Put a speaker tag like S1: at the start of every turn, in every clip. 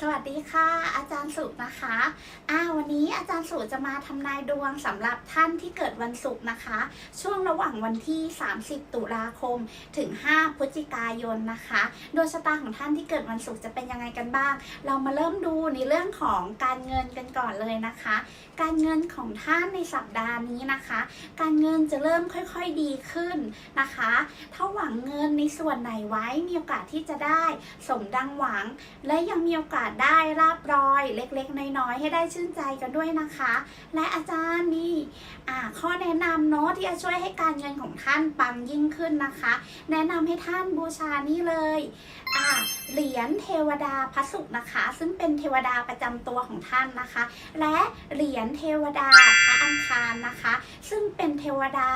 S1: สวัสดีค่ะ อาจารย์สุนะคะอ่าวันนี้อาจารย์สุจะมาทำนายดวงสำหรับท่านที่เกิดวันศุกร์นะคะ ช่วงระหว่างวันที่ 30 ตุลาคม ถึง 5 พฤศจิกายนนะคะโดยชะตาของท่านที่เกิดวันศุกร์จะเป็นยังไงกันบ้าง เรามาเริ่มดูในเรื่องของการเงินกันก่อนเลยนะคะ การเงินของท่านในสัปดาห์นี้นะคะ การเงินจะเริ่มค่อยๆดีขึ้นนะคะ ถ้าหวังเงินในส่วนไหนไว้มีโอกาสที่จะได้สมดังหวัง และยังมีโอกาสได้ราบรอยเล็กๆ น้อยๆ ให้ได้ชื่นใจกันด้วยนะคะ และอาจารย์นี่ข้อแนะนำเนาะที่จะช่วยให้การเงินของท่านปังยิ่งขึ้นนะคะ แนะนำให้ท่านบูชานี่เลยเหรียญเทวดาพระศุกร์นะคะ ซึ่งเป็นเทวดาประจำตัวของท่านนะคะ และเหรียญเทวดาพระอังคารนะคะ ซึ่งเป็นเทวดา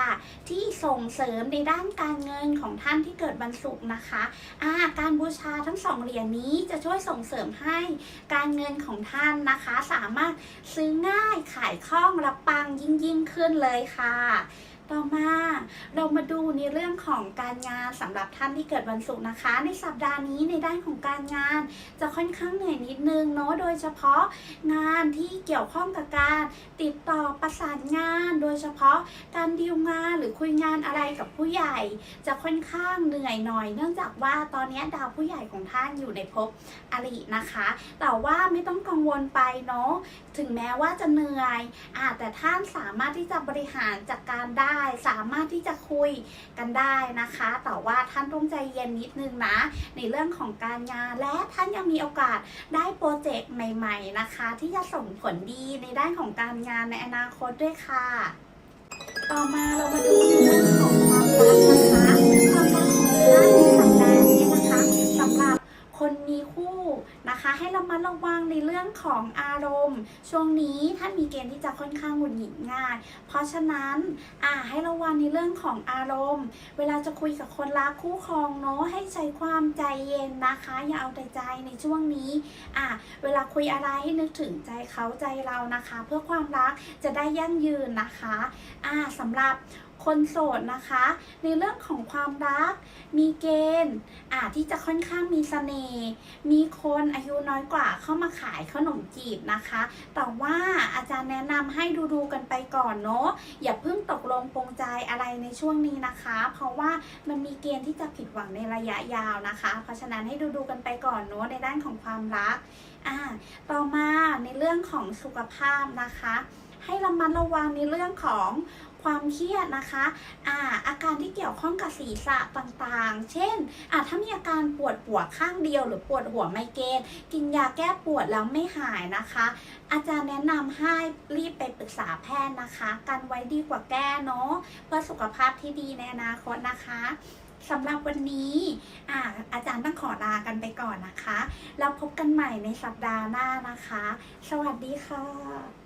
S1: ที่ส่งเสริมในด้านการเงินของท่านที่เกิดวันศุกร์นะคะอาการบูชาทั้งสองเหรียญนี้จะช่วยส่งเสริมให้การเงินของท่านนะคะ สามารถซื้อง่ายขายคล่องและปังยิ่งยิ่งขึ้นเลยค่ะ ต่อมาเรามาดูในเรื่องของการงานสำหรับท่านที่เกิดวันศุกร์นะคะ ในสัปดาห์นี้ในด้านของการงาน จะค่อนข้างเหนื่อยนิดนึงเนาะโดยเฉพาะงานที่เกี่ยวข้องกับการติดต่อประสานงาน โดยเฉพาะการดีลงานหรือคุยงานอะไรกับผู้ใหญ่ จะค่อนข้างเหนื่อยหน่อย เนื่องจากว่าตอนนี้ดาวผู้ใหญ่ของท่านอยู่ในภพอรินะคะ แต่ว่าไม่ต้องกังวลไปเนาะถึงแม้ว่าจะเหนื่อยอาแต่ท่านสามารถที่จะบริหารจัดการได้สามารถที่จะคุยกันได้นะคะ แต่ว่าท่านต้องใจเย็นนิดนึงนะ ในเรื่องของการงานและท่านยังมีโอกาสได้โปรเจกต์ใหม่ ๆนะคะ ที่จะส่งผลดีในด้านของการงานในอนาคตด้วยค่ะ ต่อมาเรามาดูในเรื่องของความรัก ให้เรามาระวังในเรื่องของอารมณ์ ช่วงนี้ท่านมีเกณฑ์ที่จะค่อนข้างหงุดหงิดง่าย เพราะฉะนั้นอ่าให้ระวังในเรื่องของอารมณ์ เวลาจะคุยกับคนรักคู่ครองเนาะให้ใช้ความใจเย็นนะคะ อย่าเอาแต่ใจในช่วงนี้อ่าเวลาคุยอะไรให้นึกถึงใจเขาใจเรานะคะ เพื่อความรักจะได้ยั่งยืนนะคะอ่าสำหรับ คนโสดนะคะ ในเรื่องของความรัก มีเกณฑ์อ่าที่จะค่อนข้างมีเสน่ห์มีคนอายุน้อยกว่าเข้ามาขายขนมจีบนะคะ แต่ว่าอาจารย์แนะนำให้ดูดูๆกันไปก่อนเนาะอย่าเพิ่งตกลงปรงใจอะไรในช่วงนี้นะคะ เพราะว่ามันมีเกณฑ์ที่จะผิดหวังในระยะยาวนะคะ เพราะฉะนั้นให้ดูดูๆกันไปก่อนเนาะในด้านของความรักอ่าต่อมาในเรื่องของสุขภาพนะคะ ให้ระมัดระวังในเรื่องของความเครียดนะคะอ่าอาการที่เกี่ยวข้องกับศีรษะต่างๆ เช่นอ่าถ้ามีอาการปวดหัวข้างเดียว หรือปวดหัวไมเกรนกินยาแก้ปวดแล้วไม่หายนะคะ อาจารย์แนะนำให้รีบไปปรึกษาแพทย์นะคะ กันไว้ดีกว่าแก้เนาะเพื่อสุขภาพที่ดีในอนาคตนะคะสำหรับวันนี้อาอาจารย์ต้องขอลากันไปก่อนนะคะ แล้วพบกันใหม่ในสัปดาห์หน้านะคะ สวัสดีค่ะ